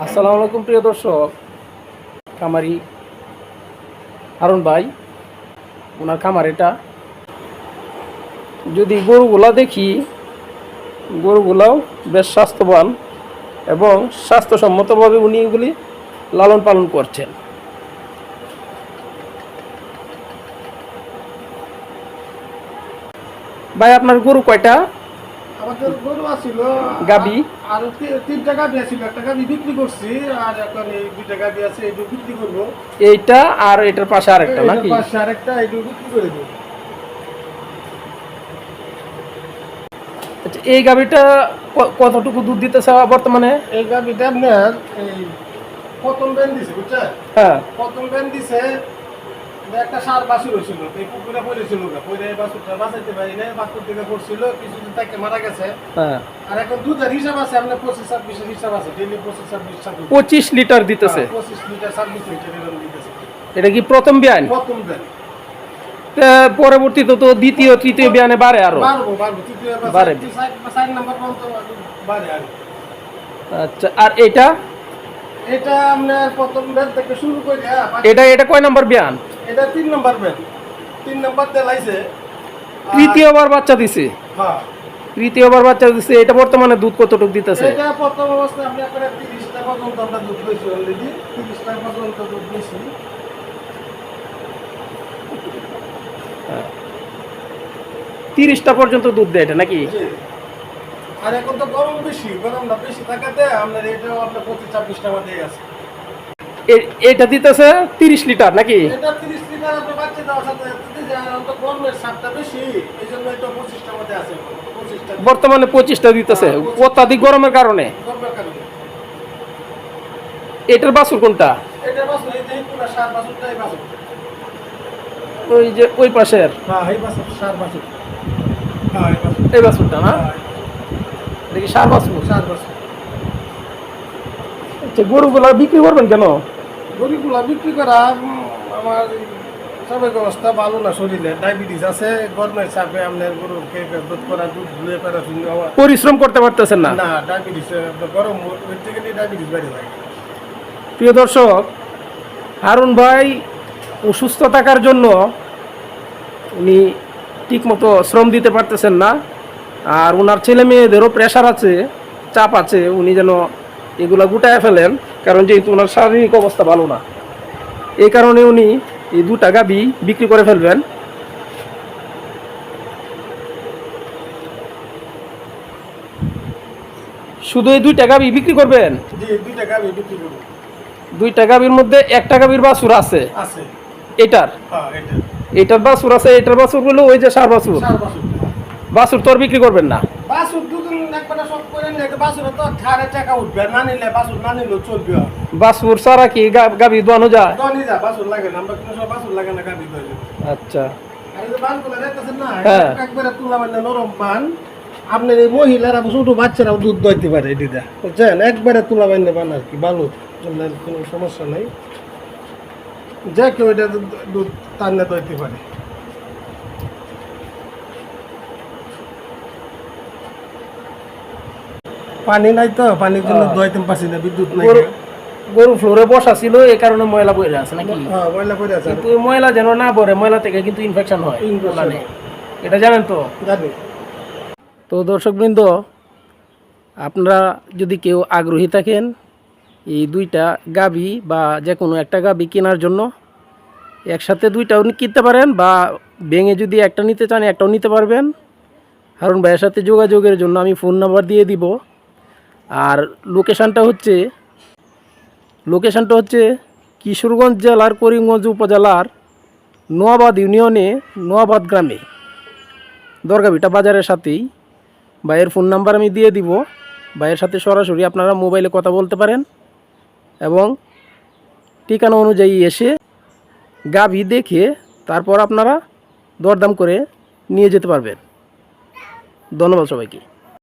আসসালামু আলাইকুম প্রিয় দর্শক। খামারি হারুন ভাই, ওনার খামার এটা। যদি গরুগুলা দেখি, গরুগুলাও বেশ স্বাস্থ্যবান এবং স্বাস্থ্যসম্মতভাবে উনি এগুলি লালন পালন করছেন। ভাই, আপনার গরু কয়টা? আমাদের গরু আছিল। গাবি? আর তিনটা গাবি আছিল একটা গাবি বিক্রি করছি আর এখন এই দুইটা গাবি আছে এইটু বিক্রি করব। এইটা আর এটার পাশে আরেকটা নাকি? পাশে আরেকটা এইটু বিক্রি করে দেবো। আচ্ছা, এই গাভিটা কতটুকু দুধ দিতেছে বর্তমানে? এই গাবিটা আপনার এই প্রথম দিছে বুঝছেন? হ্যাঁ। প্রথম ব্যান দিছে একটা সার বাছুর হয়েছিল এই পুকুরে পড়েছিল ওটা পড়ে এই বাছুরটা বাঁচাইতে পারি না বাছুর থেকে পড়ছিল কিছুদিন তাকে মারা গেছে। হ্যাঁ। আর এখন দুধের হিসাব আছে আপনার পঁচিশ ছাব্বিশের হিসাব আছে ডেলি পঁচিশ ছাব্বিশ পঁচিশ লিটার দিতেছে। পঁচিশ লিটার ছাব্বিশ লিটার এরকম দিতেছে। এটা কি প্রথম বিয়ান প্রথম ব্যান পরবর্তীতে তো দ্বিতীয় তৃতীয় বিয়ানে বাড়ে আরও। বাড়ে। আচ্ছা আর এটা? এটা আপনার প্রথম ব্যান থেকে শুরু করে হ্যাঁ, এটা এটা কয় নম্বর বিয়ান এটা তিন নাম্বার ব্যান তিন নাম্বার তেলাইছে তৃতীয়বার বাচ্চা দিছে? হ্যাঁ। তৃতীয়বার বাচ্চা দিছে এটা বর্তমানে দুধ কতটুকু দিতেছে? এটা প্রথম অবস্থায় আপনি আপনার তিরিশটা পর্যন্ত আমরা দুধ পেয়েছি অলরেডি তিরিশটা পর্যন্ত দুধ পেয়েছি তিরিশটা পর্যন্ত দুধ দেয় এটা নাকি। আর এখন তো গরম বেশি গরমটা বেশি থাকাতে আপনার এটাও আপনার পঁচিশ ছাব্বিশটা মধ্যে আছে। এটা দিতেছে তিরিশ লিটার নাকি? বর্তমানে পঁচিশটা দিতেছে। অত্যাধিক গরমের কারণে? এটার বাছুর কোনটা? বাসুর ওই যে ওই পাশের? হ্যাঁ এই বাসুর বাসুর হ্যাঁ বাসুর বাছুরটা না? হ্যাঁ, দেখি সার বাছুর? সার বাসুর আচ্ছা গরুগুলা বিক্রি করবেন কেন? গরিবগুলা বিক্রি করা আমার স্বাভাবিক অবস্থা ভালো না শরীরে। ডায়াবেটিস আছে গরমের চাপে আপনার খেয়ে দুধ করা দুধ ধুয়ে শূন্য পরিশ্রম করতে পারতেছেন না? না ডায়াবেটিস গরম ওই থেকে ডায়াবেটিস বেড়ে যায়। প্রিয় দর্শক হারুন ভাই অসুস্থ থাকার জন্য উনি ঠিকমতো শ্রম দিতে পারতেছেন না। আর ওনার ছেলে মেয়েদেরও প্রেশার আছে চাপ আছে উনি যেন এগুলা গুটায় ফেলেন কারণ যেহেতু ওনার শারীরিক অবস্থা ভালো না। এই কারণে উনি এই দুটা গাবি বিক্রি করে ফেলবেন। শুধু এই দুইটা গাবি বিক্রি করবেন? দুইটা গাবির মধ্যে একটা গাবির বাসুর আছে? এটার? হ্যাঁ এটার। বাছুর আছে এটার বাছুরগুলো ওই যে সার বাসুর বাছুর তো আর বিক্রি করবেন না। বাসুর সারা কি গাবি দোয়ানো যায়? আচ্ছা। আপনার এই মহিলারা ছোট বাচ্চারাও দুধ দইতে পারে বুঝছেন? একবারে তুলা বান্ধে বান আর কি ভালো কোনো সমস্যা নাই। যে কেউ এটা দুধ- দুধ টান্নে দইতে পারে। পানি নাই তো পানির জন্য হ্যাঁ। দইতে পারছি না বিদ্যুৎ নাই। গরু ফ্লোরে বসা ছিল এই কারণে ময়লা বইরে আছে নাকি? হ্যাঁ ময়লা করে আছে। কিন্তু ময়লা যেন না পড়ে ময়লা থেকে কিন্তু ইনফেকশন হয়। মানে এটা জানেন তো? জানি। তো দর্শকবৃন্দ আপনারা যদি কেউ আগ্রহী থাকেন এই দুইটা গাবি বা যে কোনো একটা গাবি কেনার জন্য একসাথে দুইটাও কিনতে পারেন বা ভেঙে যদি একটা নিতে চান একটাও নিতে পারবেন। হারুন ভাইয়ের সাথে যোগাযোগের জন্য আমি ফোন নাম্বার দিয়ে দিব। আর লোকেশানটা হচ্ছে লোকেশানটা হচ্ছে কিশোরগঞ্জ জেলার করিমগঞ্জ উপজেলার নোয়াবাদ ইউনিয়নে নোয়াবাদ গ্রামে। দরগাবিটা বাজারের সাথেই। ভাইয়ের ফোন নাম্বার আমি দিয়ে দিব। ভাইয়ের সাথে সরাসরি আপনারা মোবাইলে কথা বলতে পারেন এবং ঠিকানা অনুযায়ী এসে গাভি দেখে তারপর আপনারা দরদাম করে নিয়ে যেতে পারবেন। ধন্যবাদ সবাইকে।